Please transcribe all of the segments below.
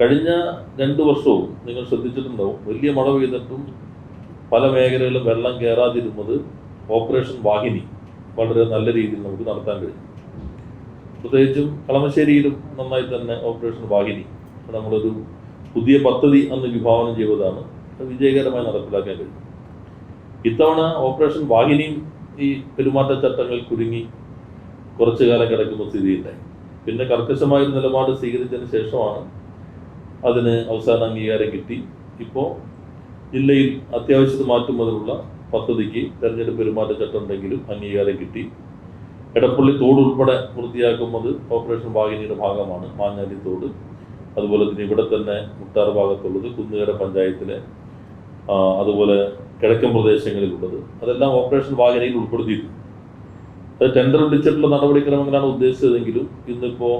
കഴിഞ്ഞ രണ്ട് വർഷവും നിങ്ങൾ ശ്രദ്ധിച്ചിട്ടുണ്ടാവും വലിയ മഴ പെയ്തിട്ടും പല മേഖലകളിലും വെള്ളം കയറാതിരുന്നത് ഓപ്പറേഷൻ വാഹിനി വളരെ നല്ല രീതിയിൽ നമുക്ക് നടത്താൻ കഴിഞ്ഞു. പ്രത്യേകിച്ചും കളമശ്ശേരിയിലും നന്നായി തന്നെ ഓപ്പറേഷൻ വാഹിനി. നമ്മളൊരു പുതിയ പദ്ധതി അന്ന് വിഭാവനം ചെയ്തതാണ്. വിജയകരമായി നടപ്പിലാക്കാൻ കഴിഞ്ഞു. ഇത്തവണ ഓപ്പറേഷൻ വാഹിനിയും ഈ പെരുമാറ്റച്ചട്ടങ്ങൾ കുരുങ്ങി കുറച്ചു കാലം കിടക്കുന്ന സ്ഥിതിയുണ്ടായി. പിന്നെ കർക്കശമായ നിലപാട് സ്വീകരിച്ചതിന് ശേഷമാണ് അതിന് അവസാന അംഗീകാരം കിട്ടി. ഇപ്പോൾ ജില്ലയിൽ അത്യാവശ്യത്തിന് മാറ്റുന്നതിനുള്ള പദ്ധതിക്ക് തെരഞ്ഞെടുപ്പ് പെരുമാറ്റച്ചട്ടം ഉണ്ടെങ്കിലും അംഗീകാരം കിട്ടി. എടപ്പള്ളി തോട് ഉൾപ്പെടെ വൃത്തിയാക്കുന്നത് ഓപ്പറേഷൻ വാഹിനിയുടെ ഭാഗമാണ് മാഞ്ഞാലി തോട്. അതുപോലെ തന്നെ ഇവിടെ തന്നെ മുട്ടാർ ഭാഗത്തുള്ളത് കുന്നുകര പഞ്ചായത്തിലെ അതുപോലെ കിഴക്കൻ പ്രദേശങ്ങളിലുള്ളത്. അതെല്ലാം ഓപ്പറേഷൻ വാഹനയിൽ ഉൾപ്പെടുത്തിയിട്ടുണ്ട്. അത് ടെൻഡർ വിളിച്ചിട്ടുള്ള നടപടിക്രമങ്ങളാണ് ഉദ്ദേശിച്ചതെങ്കിലും ഇന്നിപ്പോൾ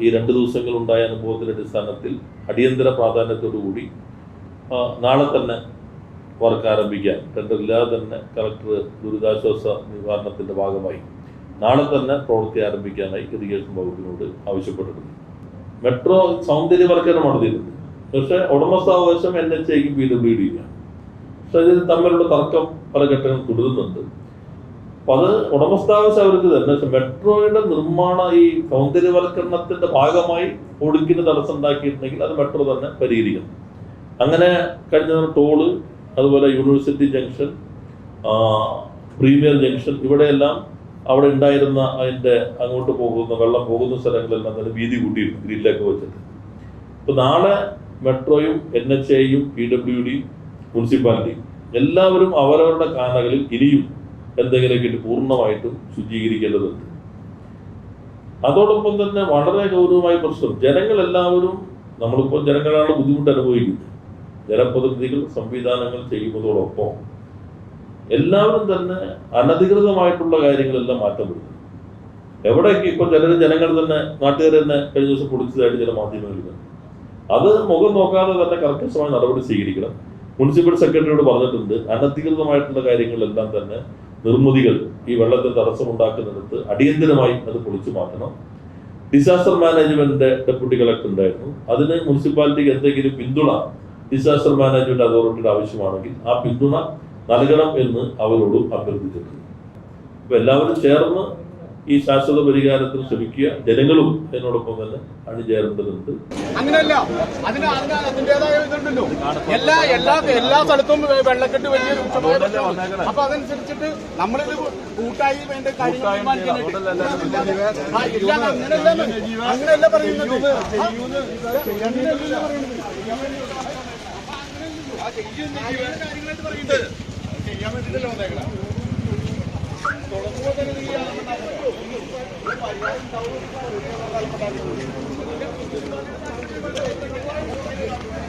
ഈ രണ്ട് ദിവസങ്ങൾ ഉണ്ടായ അനുഭവത്തിന്റെ അടിസ്ഥാനത്തിൽ അടിയന്തര പ്രാധാന്യത്തോടുകൂടി നാളെ തന്നെ വർക്ക് ആരംഭിക്കാൻ ടെൻഡർ ഇല്ലാതെ തന്നെ കളക്ടർ ദുരിതാശ്വാസ നിവാരണത്തിന്റെ ഭാഗമായി നാളെ തന്നെ പ്രവൃത്തി ആരംഭിക്കാനായി ഇറിഗേഷൻ വകുപ്പിനോട് ആവശ്യപ്പെട്ടിട്ടുണ്ട് മെട്രോ സൗന്ദര്യവൽക്കരണം തീരുന്നത് പക്ഷേ ഉടമസ്ഥാവകാശം എൻ എച്ച് ഐക്കും പി ഡബ്ല്യു ഡിക്കാണ് പക്ഷെ തമ്മിലുള്ള തർക്കം പല ഘട്ടങ്ങൾ തുടരുന്നുണ്ട്. അപ്പൊ അത് ഉടമസ്ഥാവകാശം അവർക്ക് തന്നെ മെട്രോയുടെ നിർമ്മാണ ഈ സൗന്ദര്യവൽക്കരണത്തിന്റെ ഭാഗമായി ഒഴുക്കിന് തടസ്സം ഉണ്ടാക്കിയിട്ടുണ്ടെങ്കിൽ അത് മെട്രോ തന്നെ പരിഹരിക്കണം. അങ്ങനെ കഴിഞ്ഞ ടോൾ അതുപോലെ യൂണിവേഴ്സിറ്റി ജംഗ്ഷൻ പ്രീമിയർ ജംഗ്ഷൻ ഇവിടെയെല്ലാം അവിടെ ഉണ്ടായിരുന്ന അതിന്റെ അങ്ങോട്ട് പോകുന്ന വെള്ളം പോകുന്ന സ്ഥലങ്ങളെല്ലാം തന്നെ വീതി കൂട്ടിയിരുന്നു ഗ്രില്ലൊക്കെ വെച്ചിട്ട്. ഇപ്പൊ നാളെ മെട്രോയും എൻ എച്ച് ഐയും പി ഡബ്ല്യു ഡി മുനിസിപ്പാലിറ്റിയും എല്ലാവരും അവരവരുടെ കാനകളിൽ ഇനിയും എന്തെങ്കിലുമൊക്കെ ഇട്ട് പൂർണമായിട്ടും ശുചീകരിക്കേണ്ടതുണ്ട്. അതോടൊപ്പം തന്നെ വളരെ ഗൗരവമായ പ്രശ്നം. ജനങ്ങളെല്ലാവരും നമ്മളിപ്പോൾ ജനങ്ങളാണ് ബുദ്ധിമുട്ട് അനുഭവിക്കുന്നത്. ജനപ്രതിനിധികൾ സംവിധാനങ്ങൾ ചെയ്യുന്നതോടൊപ്പം എല്ലാവരും തന്നെ അനധികൃതമായിട്ടുള്ള കാര്യങ്ങളെല്ലാം മാറ്റം വരുന്നു എവിടെയൊക്കെ ഇപ്പോൾ ചിലർ ജനങ്ങൾ തന്നെ നാട്ടുകാർ തന്നെ കഴിഞ്ഞ ദിവസം പൊളിച്ചതായിട്ട് ചില മാധ്യമങ്ങളിൽ. അത് മുഖം നോക്കാതെ തന്നെ കർക്കശമായ നടപടി സ്വീകരിക്കണം. മുനിസിപ്പൽ സെക്രട്ടറിയോട് പറഞ്ഞിട്ടുണ്ട് അനധികൃതമായിട്ടുള്ള കാര്യങ്ങളെല്ലാം തന്നെ നിർമ്മിതികൾ ഈ വെള്ളത്തിൽ തടസ്സമുണ്ടാക്കുന്നിടത്ത് അടിയന്തരമായി അത് പൊളിച്ചു മാറ്റണം. ഡിസാസ്റ്റർ മാനേജ്മെന്റ് ഡെപ്യൂട്ടി കളക്ടർ ഉണ്ടായിരുന്നു. അതിന് മുനിസിപ്പാലിറ്റിക്ക് എന്തെങ്കിലും പിന്തുണ ഡിസാസ്റ്റർ മാനേജ്മെന്റ് അതോറിറ്റിയുടെ ആവശ്യമാണെങ്കിൽ ആ പിന്തുണ നൽകണം എന്ന് അവരോട് അഭ്യർത്ഥിച്ചിട്ടുണ്ട്. അപ്പൊ എല്ലാവരും ചേർന്ന് ഈ ശാശ്വത പരിഹാരത്തിന് ശ്രമിക്കുക. ജനങ്ങളും എന്നോടൊപ്പം തന്നെ അണിചേരേണ്ടതുണ്ട്. അങ്ങനെയല്ല അതിന് അതിന് അതിന്റേതായ ഇതുണ്ടല്ലോ. എല്ലാ എല്ലാ എല്ലാ സ്ഥലത്തും വെള്ളക്കെട്ട് വലിയ രൂക്ഷമായ. അപ്പൊ അതനുസരിച്ചിട്ട് നമ്മളിത് കൂട്ടായി വേണ്ട കാര്യങ്ങൾ അങ്ങനെയല്ല പറയുന്നത്. അങ്ങനെയല്ല പറയുന്നത്. ആ, ചെയ്യുന്ന കാര്യങ്ങളായിട്ട് പറയുന്നത്. ചെയ്യാൻ വേണ്ടിട്ടല്ലേ Thank you.